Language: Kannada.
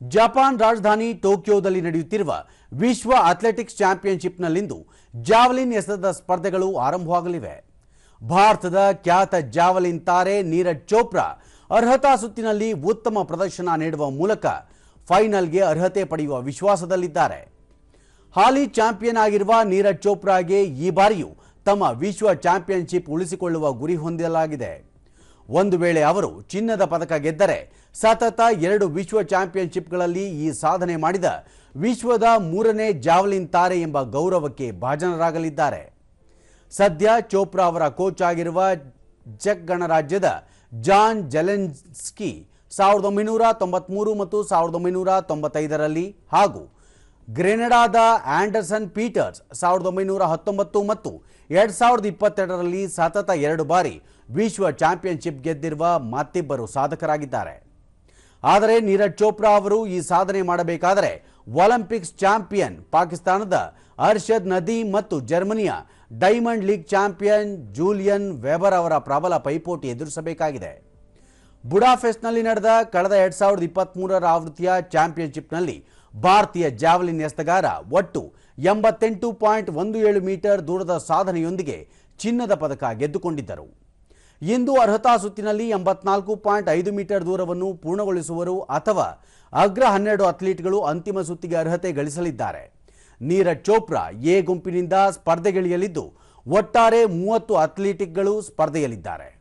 ಜಪಾನ್ ರಾಜಧಾನಿ ಟೋಕಿಯೋದಲ್ಲಿ ನಡೆಯುತ್ತಿರುವ ವಿಶ್ವ ಅಥ್ಲೆಟಿಕ್ಸ್ ಚಾಂಪಿಯನ್ಶಿಪ್ನಲ್ಲಿಂದು ಜಾವಲಿನ್ ಎಸೆದ ಸ್ಪರ್ಧೆಗಳು ಆರಂಭವಾಗಲಿವೆ. ಭಾರತದ ಖ್ಯಾತ ಜಾವಲಿನ್ ತಾರೆ ನೀರಜ್ ಚೋಪ್ರಾ ಅರ್ಹತಾ ಸುತ್ತಿನಲ್ಲಿ ಉತ್ತಮ ಪ್ರದರ್ಶನ ನೀಡುವ ಮೂಲಕ ಫೈನಲ್ಗೆ ಅರ್ಹತೆ ಪಡೆಯುವ ವಿಶ್ವಾಸದಲ್ಲಿದ್ದಾರೆ. ಹಾಲಿ ಚಾಂಪಿಯನ್ ಆಗಿರುವ ನೀರಜ್ ಚೋಪ್ರಾಗೆ ಈ ಬಾರಿಯೂ ತಮ್ಮ ವಿಶ್ವ ಚಾಂಪಿಯನ್ಶಿಪ್ ಉಳಿಸಿಕೊಳ್ಳುವ ಗುರಿ ಹೊಂದಲಾಗಿದೆ. ಒಂದು ವೇಳೆ ಅವರು ಚಿನ್ನದ ಪದಕ ಗೆದ್ದರೆ ಸತತ ಎರಡು ವಿಶ್ವ ಚಾಂಪಿಯನ್ಶಿಪ್ಗಳಲ್ಲಿ ಈ ಸಾಧನೆ ಮಾಡಿದ ವಿಶ್ವದ ಮೂರನೇ ಜಾವಲಿನ್ ತಾರೆ ಎಂಬ ಗೌರವಕ್ಕೆ ಭಾಜನರಾಗಲಿದ್ದಾರೆ. ಸದ್ಯ ಚೋಪ್ರಾ ಅವರ ಕೋಚ್ ಆಗಿರುವ ಜಕ್ ಗಣರಾಜ್ಯದ ಜಾನ್ ಜೆಲೆನ್ಸ್ಕಿ ಸಾವಿರದ ಒಂಬೈನೂರ ತೊಂಬತ್ಮೂರು ಮತ್ತು ಸಾವಿರದ ಒಂಬೈನೂರ ತೊಂಬತ್ತೈದರಲ್ಲಿ ಹಾಗೂ ಗ್ರೆನಡಾದ ಆಂಡರ್ಸನ್ ಪೀಟರ್ಸ್ ಸಾವಿರದ ಒಂಬೈನೂರ ಹತ್ತೊಂಬತ್ತು ಮತ್ತು ಎರಡ್ ಸಾವಿರದ ಇಪ್ಪತ್ತೆರಡರಲ್ಲಿ ಸತತ ಎರಡು ಬಾರಿ ವಿಶ್ವ ಚಾಂಪಿಯನ್ಶಿಪ್ ಗೆದ್ದಿರುವ ಮತ್ತಿಬ್ಬರು ಸಾಧಕರಾಗಿದ್ದಾರೆ. ಆದರೆ ನೀರಜ್ ಚೋಪ್ರಾ ಅವರು ಈ ಸಾಧನೆ ಮಾಡಬೇಕಾದರೆ ಒಲಿಂಪಿಕ್ಸ್ ಚಾಂಪಿಯನ್ ಪಾಕಿಸ್ತಾನದ ಅರ್ಷದ್ ನದೀಮ್ ಮತ್ತು ಜರ್ಮನಿಯ Diamond League champion Julian Weber ಅವರ ಪ್ರಬಲ ಪೈಪೋಟಿ ಎದುರಿಸಬೇಕಾಗಿದೆ. ಬುಡಾಫೆಸ್ಟ್ನಲ್ಲಿ ನಡೆದ ಕಳೆದ ಎರಡ್ ಸಾವಿರದ ಇಪ್ಪತ್ತ್ಮೂರರ ಆವೃತ್ತಿಯ ಚಾಂಪಿಯನ್ಶಿಪ್ನಲ್ಲಿ ಭಾರತೀಯ ಜಾವಲಿನ್ ಎಸ್ತಗಾರ ಒಟ್ಟು ಎಂಬತ್ತೆಂಟು ಪಾಯಿಂಟ್ ಒಂದು ಏಳು ಮೀಟರ್ ದೂರದ ಸಾಧನೆಯೊಂದಿಗೆ ಚಿನ್ನದ ಪದಕ ಗೆದ್ದುಕೊಂಡಿದ್ದರು. ಇಂದು ಅರ್ಹತಾ ಸುತ್ತಿನಲ್ಲಿ ಎಂಬತ್ನಾಲ್ಕು ಪಾಯಿಂಟ್ ಐದು ಮೀಟರ್ ದೂರವನ್ನು ಪೂರ್ಣಗೊಳಿಸುವರು ಅಥವಾ ಅಗ್ರ ಹನ್ನೆರಡು ಅಥ್ಲೀಟ್ಗಳು ಅಂತಿಮ ಸುತ್ತಿಗೆ ಅರ್ಹತೆ ಗಳಿಸಲಿದ್ದಾರೆ. ನೀರಜ್ ಚೋಪ್ರಾ ಎ ಗುಂಪಿನಿಂದ ಸ್ಪರ್ಧೆಗಿಳಿಯಲಿದ್ದು, ಒಟ್ಟಾರೆ ಮೂವತ್ತು ಅಥ್ಲೀಟಿಕ್ಗಳು ಸ್ಪರ್ಧೆಯಲ್ಲಿದ್ದಾರೆ.